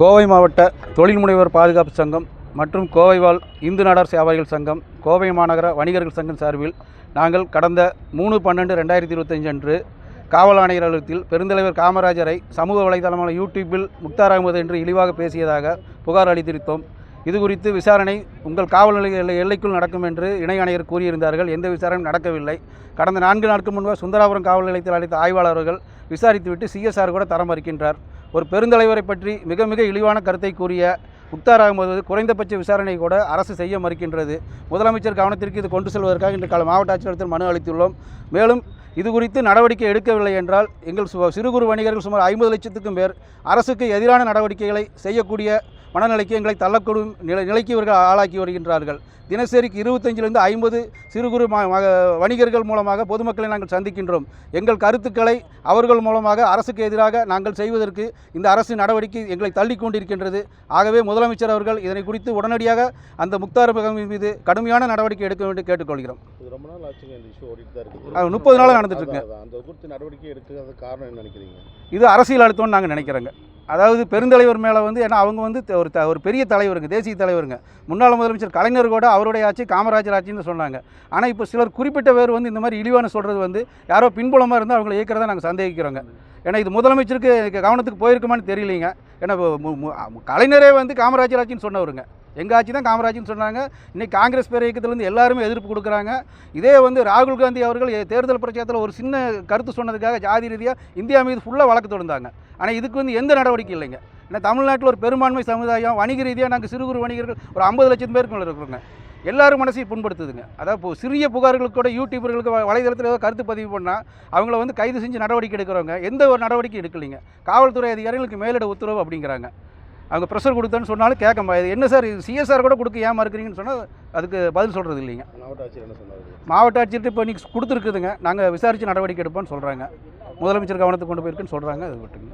கோவை மாவட்ட தொழில் முனைவர் பாதுகாப்பு சங்கம் மற்றும் கோவை வாழ் இந்து நாடார் வியாபாரிகள் சங்கம் கோவை மாநகர வணிகர்கள் சங்கம் சார்பில் நாங்கள் கடந்த மூணு பன்னெண்டு ரெண்டாயிரத்தி இருபத்தஞ்சு அன்று காவல் ஆணையர் அலுவலகத்தில் பெருந்தலைவர் காமராஜரை சமூக வலைதளமான யூடியூப்பில் முக்தார் அகமது என்று இழிவாக பேசியதாக புகார் அளித்திருத்தோம். இது குறித்து விசாரணை உங்கள் காவல் நிலைய எல்லைக்குள் நடக்கும் என்று இணை ஆணையர் கூறியிருந்தார்கள். எந்த விசாரணையும் நடக்கவில்லை. கடந்த நான்கு நாட்கள் முன்பு சுந்தராபுரம் காவல் நிலையத்தில் அழைத்த ஆய்வாளர்கள் விசாரித்துவிட்டு சிஎஸ்ஆர் கூட தரம் மறுக்கின்றார். ஒரு பெருந்தலைவரை பற்றி மிக மிக இழிவான கருத்தை கூறிய முக்தார் அகமது குறைந்தபட்ச விசாரணை கூட அரசு செய்ய மறுக்கின்றது. முதலமைச்சர் கவனத்திற்கு இது கொண்டு செல்வதற்காக இன்று கால மாவட்ட ஆட்சியரத்தில் மனு அளித்துள்ளோம். மேலும் இது குறித்து நடவடிக்கை எடுக்கவில்லை என்றால் எங்கள் சு- சிறு குறு வணிகர்கள் சுமார் ஐம்பது லட்சத்துக்கும் பேர் அரசுக்கு எதிரான நடவடிக்கைகளை செய்யக்கூடிய மனநிலைக்கு எங்களை தள்ளக்கூடும் நிலை நிலைக்கு இவர்கள் ஆளாக்கி வருகின்றார்கள். தினசரிக்கு இருபத்தஞ்சிலிருந்து ஐம்பது சிறு குறு வணிகர்கள் மூலமாக பொதுமக்களை நாங்கள் சந்திக்கின்றோம். எங்கள் கருத்துக்களை அவர்கள் மூலமாக அரசுக்கு எதிராக நாங்கள் செய்வதற்கு இந்த அரசு நடவடிக்கை எங்களை தள்ளி கொண்டிருக்கின்றது. ஆகவே முதலமைச்சர் அவர்கள் இதனை குறித்து உடனடியாக அந்த முக்தார் மீது கடுமையான நடவடிக்கை எடுக்க வேண்டும் கேட்டுக்கொள்கிறோம். இது ரொம்ப நாள் ஆச்சுங்க இந்த இஷ்யூ ஓடிட்டு தான் இருக்குது அது முப்பது நாளாக நடந்துட்டு இருக்குங்க. அதான், அதான். அந்த குறித்து நடவடிக்கை எடுக்காத காரணம் என்ன நினைக்கிறீங்க? இது அரசியல் அழுத்தம்னு நாங்கள் நினைக்கிறோங்க. அதாவது பெருந்தலைவர் மேலே வந்து ஏன்னா அவங்க வந்து ஒரு த ஒரு பெரிய தலைவருங்க தேசிய தலைவருங்க. முன்னாள் முதலமைச்சர் கலைஞர் கூட அவருடைய ஆட்சி காமராஜர் ஆட்சின்னு சொன்னாங்க. ஆனால் இப்போ சிலர் குறிப்பிட்ட பேர் வந்து இந்த மாதிரி இழிவான சொல்கிறது வந்து யாரோ பின்புலமாக இருந்தால் அவங்களை இயக்கிறதா நாங்கள் சந்தேகிக்கிறோங்க. ஏன்னா இது முதலமைச்சருக்கு கவனத்துக்கு போயிருக்குமான்னு தெரியலீங்க. ஏன்னா கலைஞரே வந்து காமராஜர் ஆட்சின்னு சொன்னவருங்க. எங்கள் ஆட்சி தான் காமராஜ்னு சொன்னாங்க. இன்றைக்கி காங்கிரஸ் பேர் இயக்கத்திலேருந்து எல்லாருமே எதிர்ப்பு கொடுக்குறாங்க. இதே வந்து ராகுல் காந்தி அவர்கள் தேர்தல் பிரச்சாரத்தில் ஒரு சின்ன கருத்து சொன்னதுக்காக ஜாதி ரீதியாக இந்தியா மீது ஃபுல்லாக வழக்கு தொடர்ந்தாங்க ஆனால் இதுக்கு வந்து எந்த நடவடிக்கை இல்லைங்க. ஏன்னா தமிழ்நாட்டில் ஒரு பெரும்பான்மை சமுதாயம் வணிக ரீதியாக நாங்கள் சிறு குறு வணிகர்கள் ஒரு ஐம்பது லட்சம் பேருக்கு மேலே இருக்கிறோங்க எல்லாரும் மனசையும் புண்படுத்துதுங்க. அதாவது இப்போ சிறிய புகார்களுக்கு கூட யூடியூபர்களுக்கு வலைதளத்தில் ஏதோ கருத்து பதிவு பண்ணால் அவங்கள வந்து கைது செஞ்சு நடவடிக்கை எடுக்கிறவங்க எந்த ஒரு நடவடிக்கை எடுக்கலைங்க. காவல்துறை அதிகாரிகளுக்கு மேலிட உத்தரவு அப்படிங்கிறாங்க. அவங்க ப்ரெஷர் கொடுத்தேன்னு சொன்னாலும் கேட்க மாட்டேது என்ன சார் இது சிஎஸ்ஆர் கூட கொடுக்க ஏன் மறுக்கிறீங்கன்னு சொன்னால் அதுக்கு பதில் சொல்கிறது இல்லைங்க. மாவட்ட ஆட்சியர் என்ன சொன்னாரு? மாவட்ட ஆட்சியர்கிட்ட இப்போ இன்றைக்கி கொடுத்துருக்குதுங்க. நாங்கள் விசாரித்து நடவடிக்கை எடுப்போம்னு சொல்கிறாங்க முதலமைச்சர் கவனத்துக்கு கொண்டு போயிருக்குன்னு சொல்கிறாங்க அது விட்டுங்க